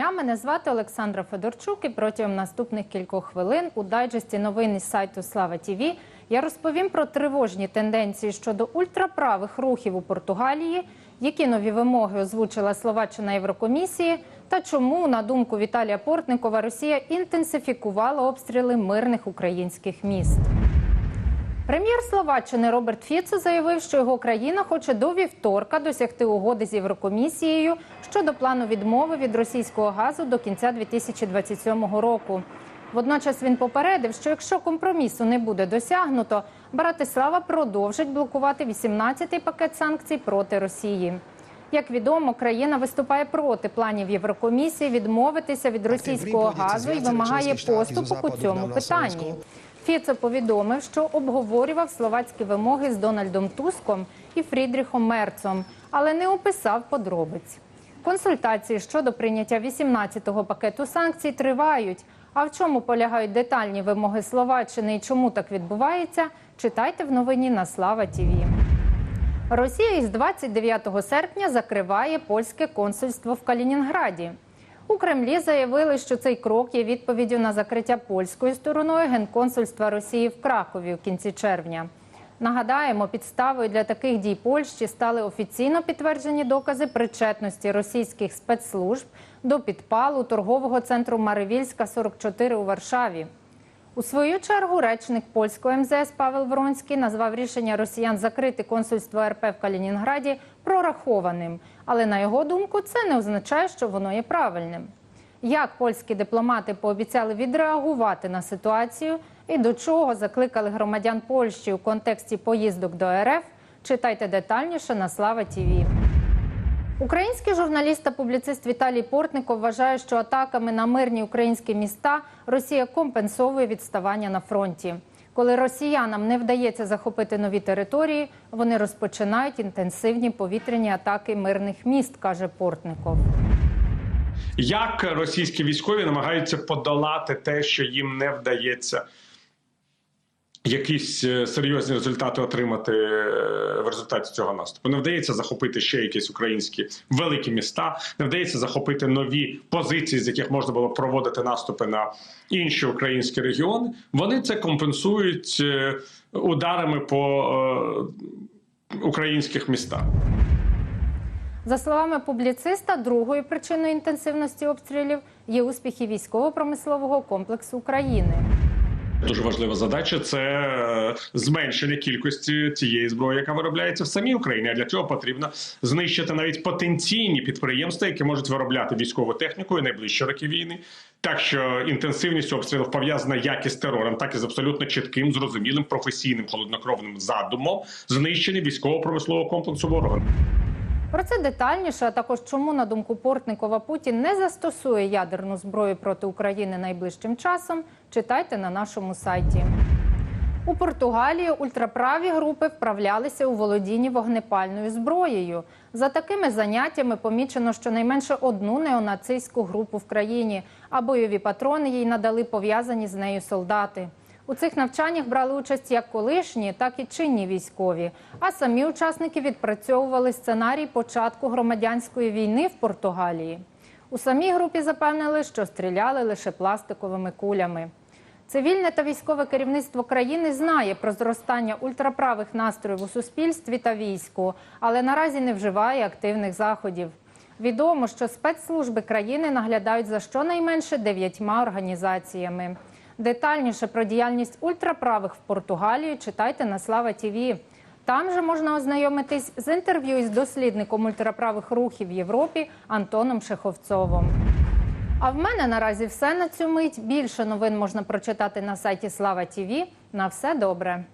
дня. Мене звати Олександра Федорчук. І протягом наступних кількох хвилин у дайджесті новин із сайту Слава Тіві я розповім про тривожні тенденції щодо ультраправих рухів у Португалії, які нові вимоги озвучила Словаччина Єврокомісії, та чому, на думку Віталія Портникова, Росія інтенсифікувала обстріли мирних українських міст. Прем'єр Словаччини Роберт Фіцо заявив, що його країна хоче до вівторка досягти угоди з Єврокомісією щодо плану відмови від російського газу до кінця 2027 року. Водночас він попередив, що якщо компромісу не буде досягнуто, Братислава продовжить блокувати 18-й пакет санкцій проти Росії. Як відомо, країна виступає проти планів Єврокомісії відмовитися від російського газу і вимагає поступу по цьому питанні. Фіце повідомив, що обговорював словацькі вимоги з Дональдом Туском і Фрідріхом Мерцом, але не описав подробиць. Консультації щодо прийняття 18-го пакету санкцій тривають. А в чому полягають детальні вимоги Словаччини і чому так відбувається? Читайте в новині на Слава Тіві. Росія із 29 серпня закриває польське консульство в Калінінграді. У Кремлі заявили, що цей крок є відповіддю на закриття польською стороною генконсульства Росії в Кракові у кінці червня. Нагадаємо, підставою для таких дій Польщі стали офіційно підтверджені докази причетності російських спецслужб до підпалу торгового центру Маревільська 44 у Варшаві. У свою чергу речник польського МЗС Павел Вронський назвав рішення росіян закрити консульство РП в Калінінграді прорахованим. Але на його думку, це не означає, що воно є правильним. Як польські дипломати пообіцяли відреагувати на ситуацію і до чого закликали громадян Польщі у контексті поїздок до РФ, читайте детальніше на Слава Тіві. Український журналіст та публіцист Віталій Портников вважає, що атаками на мирні українські міста Росія компенсовує відставання на фронті. Коли росіянам не вдається захопити нові території, вони розпочинають інтенсивні повітряні атаки мирних міст, каже Портников. Як російські військові намагаються подолати те, що їм не вдається якісь е, серйозні результати отримати е, в результаті цього наступу. Не вдається захопити ще якісь українські великі міста, не вдається захопити нові позиції, з яких можна було проводити наступи на інші українські регіони. Вони це компенсують е, ударами по українських містах. За словами публіциста, другою причиною інтенсивності обстрілів є успіхи військово-промислового комплексу України. Дуже важлива задача це е, зменшення кількості цієї зброї, яка виробляється в самій Україні. А для цього потрібно знищити навіть потенційні підприємства, які можуть виробляти військову техніку і найближчі роки війни. Так що інтенсивність обстрілів пов'язана як із терором, так і з абсолютно чітким, зрозумілим, професійним холоднокровним задумом знищення військово-промислового комплексу ворога. Про це детальніше, а також чому, на думку Портникова, Путін не застосує ядерну зброю проти України найближчим часом, читайте на нашому сайті. У Португалії ультраправі групи вправлялися у володінні вогнепальною зброєю. За такими заняттями помічено щонайменше одну неонацистську групу в країні, а бойові патрони їй надали пов'язані з нею солдати. У цих навчаннях брали участь як колишні, так і чинні військові. А самі учасники відпрацьовували сценарій початку громадянської війни в Португалії. У самій групі запевнили, що стріляли лише пластиковими кулями. Цивільне та військове керівництво країни знає про зростання ультраправих настроїв у суспільстві та війську, але наразі не вживає активних заходів. Відомо, що спецслужби країни наглядають за щонайменше дев'ятьма організаціями. Детальніше про діяльність ультраправих в Португалії читайте на Слава Тіві. Там же можна ознайомитись з інтерв'ю із дослідником ультраправих рухів в Європі Антоном Шеховцовим. А в мене наразі все на цю мить. Більше новин можна прочитати на сайті Слава Тіві. На все добре.